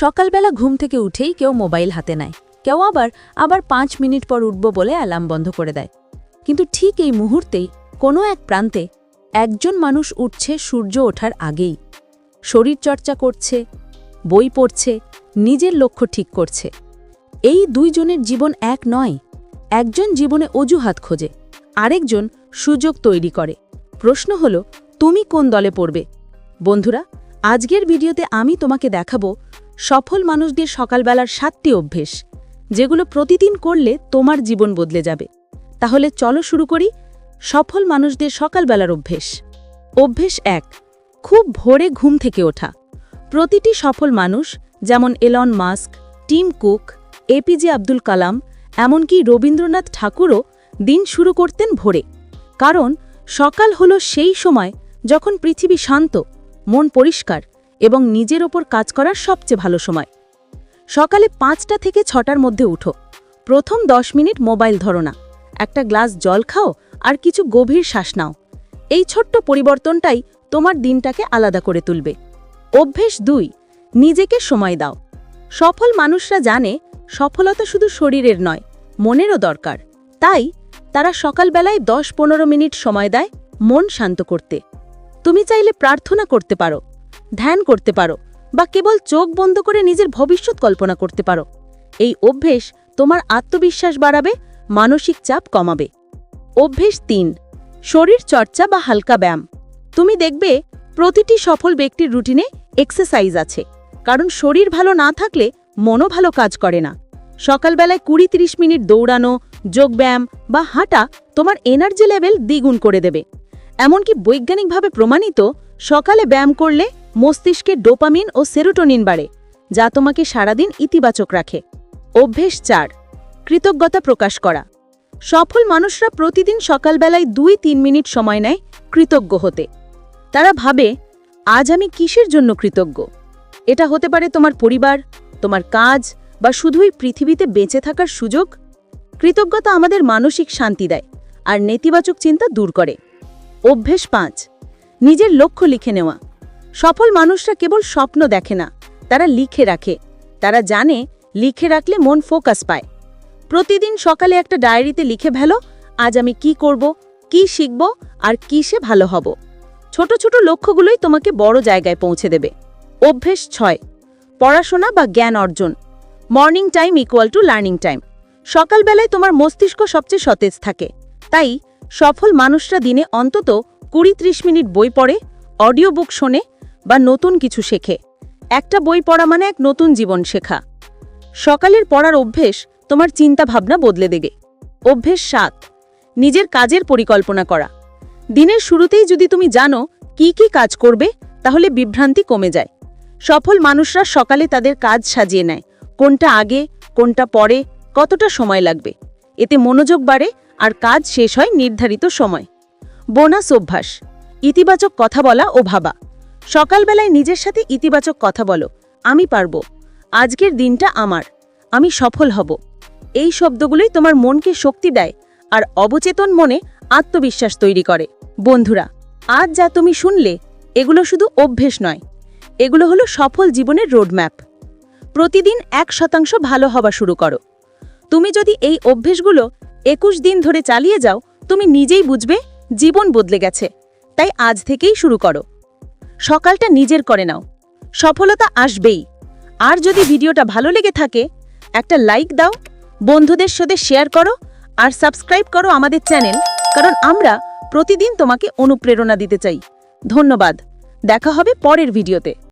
সকালবেলা ঘুম থেকে উঠেই কেউ মোবাইল হাতে নেয়। কেউ আবার আবার পাঁচ মিনিট পর উঠব বলে অ্যালার্ম বন্ধ করে দেয়। কিন্তু ঠিক এই মুহূর্তেই কোনো এক প্রান্তে একজন মানুষ উঠছে সূর্য ওঠার আগেই। শরীর চর্চা করছে, বই পড়ছে, নিজের লক্ষ্য ঠিক করছে। এই দুইজনের জীবন এক নয়, একজন জীবনে অজুহাত খোঁজে, আরেকজন সুযোগ তৈরি করে। প্রশ্ন হল, তুমি কোন দলে পড়বে? বন্ধুরা, আজকের ভিডিওতে আমি তোমাকে দেখাবো সফল মানুষদের সকালবেলার সাতটি অভ্যেস, যেগুলো প্রতিদিন করলে তোমার জীবন বদলে যাবে। তাহলে চলো শুরু করি সফল মানুষদের সকালবেলার অভ্যেস। অভ্যেস এক, খুব ভোরে ঘুম থেকে ওঠা। প্রতিটি সফল মানুষ, যেমন Elon Musk, Tim Cook APJ Abdul Kalam, এমনকি রবীন্দ্রনাথ ঠাকুরও দিন শুরু করতেন ভোরে। কারণ সকাল হলো সেই সময় যখন পৃথিবী শান্ত, মন পরিষ্কার এবং নিজের ওপর কাজ করার সবচেয়ে ভালো সময়। সকালে পাঁচটা থেকে ছটার মধ্যে উঠো। প্রথম দশ মিনিট মোবাইল ধরো না। একটা গ্লাস জল খাও আর কিছু গভীর শ্বাস নাও। এই ছোট্ট পরিবর্তনটাই তোমার দিনটাকে আলাদা করে তুলবে। অভ্যেস দুই, নিজেকে সময় দাও। সফল মানুষরা জানে, সফলতা শুধু শরীরের নয়, মনেরও দরকার। তাই, তারা সকালবেলায় দশ পনেরো মিনিট সময় দেয় মন শান্ত করতে। তুমি চাইলে প্রার্থনা করতে পারো। ধ্যান করতে পারো বা কেবল চোখ বন্ধ করে নিজের ভবিষ্যৎ কল্পনা করতে পারো। এই অভ্যেস তোমার আত্মবিশ্বাস বাড়াবে, মানসিক চাপ কমাবে। অভ্যেস তিন, শরীর চর্চা বা হালকা ব্যায়াম। তুমি দেখবে প্রতিটি সফল ব্যক্তির রুটিনে এক্সারসাইজ আছে, কারণ শরীর ভালো না থাকলে মনও ভালো কাজ করে না। সকালবেলায় কুড়ি তিরিশ মিনিট দৌড়ানো যোগব্যায়াম বা হাঁটা তোমার এনার্জি লেভেল দ্বিগুণ করে দেবে। এমনকি বৈজ্ঞানিকভাবে প্রমাণিত সকালে ব্যায়াম করলে মস্তিষ্কে ডোপামিন ও সেরোটোনিন বাড়ে, যা তোমাকে সারাদিন ইতিবাচক রাখে। অভ্যেস চার, কৃতজ্ঞতা প্রকাশ করা। সফল মানুষরা প্রতিদিন সকালবেলায় দুই তিন মিনিট সময় নেয় কৃতজ্ঞ হতে। তারা ভাবে, আজ আমি কিসের জন্য কৃতজ্ঞ? এটা হতে পারে তোমার পরিবার, তোমার কাজ বা শুধুই পৃথিবীতে বেঁচে থাকার সুযোগ? কৃতজ্ঞতা আমাদের মানসিক শান্তি দেয় আর নেতিবাচক চিন্তা দূর করে। অভ্যেস পাঁচ, নিজের লক্ষ্য লিখে নেওয়া। সফল মানুষরা কেবল স্বপ্ন দেখে না, তারা লিখে রাখে। তারা জানে, লিখে রাখলে মন ফোকাস পায়। প্রতিদিন সকালে একটা ডায়েরিতে লিখে ফেলো, আজ আমি কি করব, কি শিখব, আর কিসে ভালো হব। ছোট ছোট লক্ষ্যগুলোই তোমাকে বড় জায়গায় পৌঁছে দেবে। অভ্যেস ছয়, পড়াশোনা বা জ্ঞান অর্জন। Morning time equal to learning time সকালবেলায় তোমার মস্তিষ্ক সবচেয়ে সতেজ থাকে। তাই, সফল মানুষরা দিনে অন্তত কুড়ি ত্রিশ মিনিট বই পড়ে অডিও বুক শোনে বা নতুন কিছু শেখে। একটা বই পড়া মানে এক নতুন জীবন শেখা। সকালের পড়ার অভ্যেস তোমার চিন্তা ভাবনা বদলে দেবে। অভ্যেস সাত, নিজের কাজের পরিকল্পনা করা। দিনের শুরুতেই যদি তুমি জানো কি কি কাজ করবে, তাহলে বিভ্রান্তি কমে যায়। সফল মানুষরা সকালে তাদের কাজ সাজিয়ে নেয়। কোনটা আগে, কোনটা পরে, কতটা সময় লাগবে? এতে মনোযোগ বাড়ে আর কাজ শেষ হয় নির্ধারিত সময়। বোনাস অভ্যাস, ইতিবাচক কথা বলা ও ভাবা। সকালবেলায় নিজের সাথে ইতিবাচক কথা বলো। আমি পারব। আজকের দিনটা আমার। আমি সফল হব। এই শব্দগুলোই তোমার মনকে শক্তি দেয় আর অবচেতন মনে আত্মবিশ্বাস তৈরি করে। বন্ধুরা, আজ যা তুমি শুনলে, এগুলো শুধু অভ্যেস নয়। এগুলো হলো সফল জীবনের রোডম্যাপ। প্রতিদিন এক শতাংশ ভালো হওয়া শুরু করো। তুমি যদি এই অভ্যেসগুলো একুশ দিন ধরে চালিয়ে যাও, তুমি নিজেই বুঝবে জীবন বদলে গেছে। তাই আজ থেকেই শুরু করো। সকালটা নিজের করে নাও। সফলতা আসবেই। আর যদি ভিডিওটা ভালো লেগে থাকে, একটা লাইক দাও, বন্ধুদের সাথে শেয়ার করো, আর সাবস্ক্রাইব করো আমাদের চ্যানেল, কারণ আমরা প্রতিদিন তোমাকে অনুপ্রেরণা দিতে চাই। ধন্যবাদ। দেখা হবে পরের ভিডিওতে।